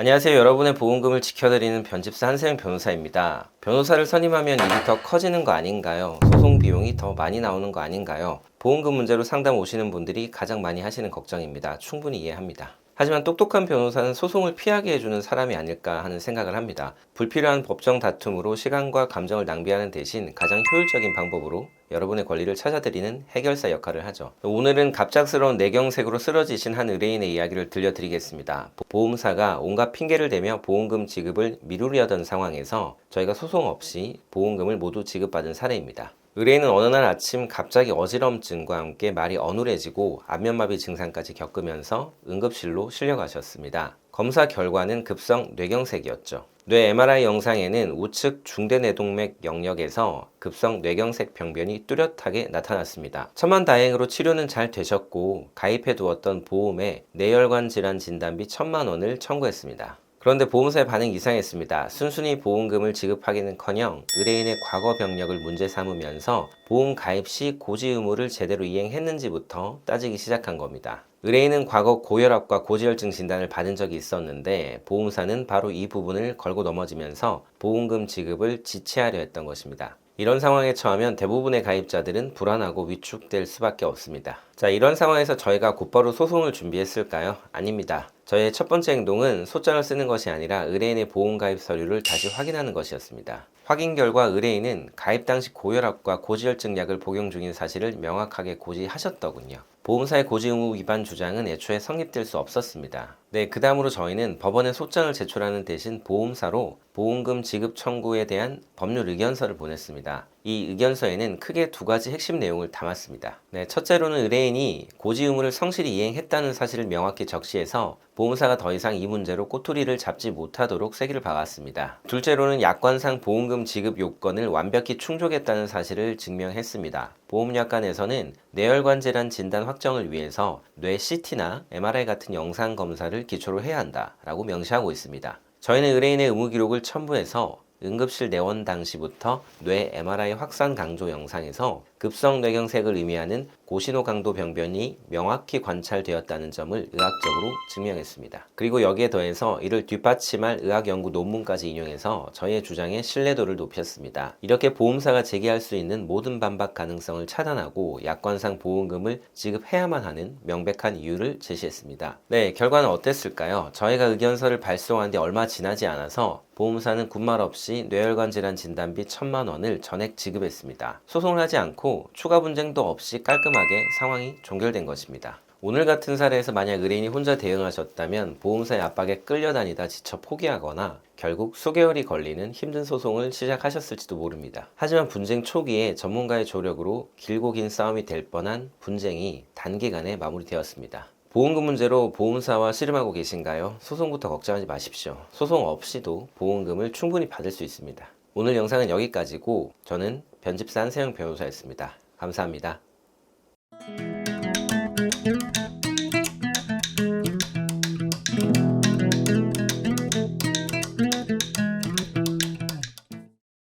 안녕하세요. 여러분의 보험금을 지켜드리는 변집사 한세영 변호사입니다. 변호사를 선임하면 일이 더 커지는 거 아닌가요? 소송 비용이 더 많이 나오는 거 아닌가요? 보험금 문제로 상담 오시는 분들이 가장 많이 하시는 걱정입니다. 충분히 이해합니다. 하지만 똑똑한 변호사는 소송을 피하게 해주는 사람이 아닐까 하는 생각을 합니다. 불필요한 법정 다툼으로 시간과 감정을 낭비하는 대신 가장 효율적인 방법으로 여러분의 권리를 찾아드리는 해결사 역할을 하죠. 오늘은 갑작스러운 내경색으로 쓰러지신 한 의뢰인의 이야기를 들려드리겠습니다. 보험사가 온갖 핑계를 대며 보험금 지급을 미루려던 상황에서 저희가 소송 없이 보험금을 모두 지급받은 사례입니다. 의뢰인은 어느 날 아침 갑자기 어지럼증과 함께 말이 어눌해지고 안면마비 증상까지 겪으면서 응급실로 실려가셨습니다. 검사 결과는 급성 뇌경색이었죠. 뇌 MRI 영상에는 우측 중대뇌동맥 영역에서 급성 뇌경색 병변이 뚜렷하게 나타났습니다. 천만다행으로 치료는 잘 되셨고 가입해 두었던 보험에 뇌혈관 질환 진단비 천만 원을 청구했습니다. 그런데 보험사의 반응이 이상했습니다. 순순히 보험금을 지급하기는커녕 의뢰인의 과거 병력을 문제 삼으면서 보험 가입 시 고지 의무를 제대로 이행했는지부터 따지기 시작한 겁니다. 의뢰인은 과거 고혈압과 고지혈증 진단을 받은 적이 있었는데 보험사는 바로 이 부분을 걸고 넘어지면서 보험금 지급을 지체하려 했던 것입니다. 이런 상황에 처하면 대부분의 가입자들은 불안하고 위축될 수밖에 없습니다. 자, 이런 상황에서 저희가 곧바로 소송을 준비했을까요? 아닙니다. 저의 첫 번째 행동은 소장을 쓰는 것이 아니라 의뢰인의 보험 가입 서류를 다시 확인하는 것이었습니다. 확인 결과 의뢰인은 가입 당시 고혈압과 고지혈증 약을 복용 중인 사실을 명확하게 고지하셨더군요. 보험사의 고지 의무 위반 주장은 애초에 성립될 수 없었습니다. 네, 그 다음으로 저희는 법원에 소장을 제출하는 대신 보험사로 보험금 지급 청구에 대한 법률 의견서를 보냈습니다. 이 의견서에는 크게 두 가지 핵심 내용을 담았습니다. 네, 첫째로는 의뢰인이 고지 의무를 성실히 이행했다는 사실을 명확히 적시해서 보험사가 더 이상 이 문제로 꼬투리를 잡지 못하도록 세기를 박았습니다. 둘째로는 약관상 보험금 지급 요건을 완벽히 충족했다는 사실을 증명했습니다. 보험약관에서는 뇌혈관 질환 진단 확정을 위해서 뇌 CT나 MRI 같은 영상 검사를 기초로 해야 한다라고 명시하고 있습니다. 저희는 의뢰인의 의무 기록을 첨부해서 응급실 내원 당시부터 뇌 MRI 확산 강조 영상에서 급성 뇌경색을 의미하는 고신호 강도 병변이 명확히 관찰되었다는 점을 의학적으로 증명했습니다. 그리고 여기에 더해서 이를 뒷받침할 의학 연구 논문까지 인용해서 저희의 주장의 신뢰도를 높였습니다. 이렇게 보험사가 제기할 수 있는 모든 반박 가능성을 차단하고 약관상 보험금을 지급해야만 하는 명백한 이유를 제시했습니다. 네, 결과는 어땠을까요? 저희가 의견서를 발송한 지 얼마 지나지 않아서 보험사는 군말 없이 뇌혈관 질환 진단비 천만 원을 전액 지급했습니다. 소송을 하지 않고 추가 분쟁도 없이 깔끔하게 상황이 종결된 것입니다. 오늘 같은 사례에서 만약 의뢰인이 혼자 대응하셨다면 보험사의 압박에 끌려다니다 지쳐 포기하거나 결국 수개월이 걸리는 힘든 소송을 시작하셨을지도 모릅니다. 하지만 분쟁 초기에 전문가의 조력으로 길고 긴 싸움이 될 뻔한 분쟁이 단기간에 마무리되었습니다. 보험금 문제로 보험사와 씨름하고 계신가요? 소송부터 걱정하지 마십시오. 소송 없이도 보험금을 충분히 받을 수 있습니다. 오늘 영상은 여기까지고 저는 변집사 한세영 변호사였습니다. 감사합니다.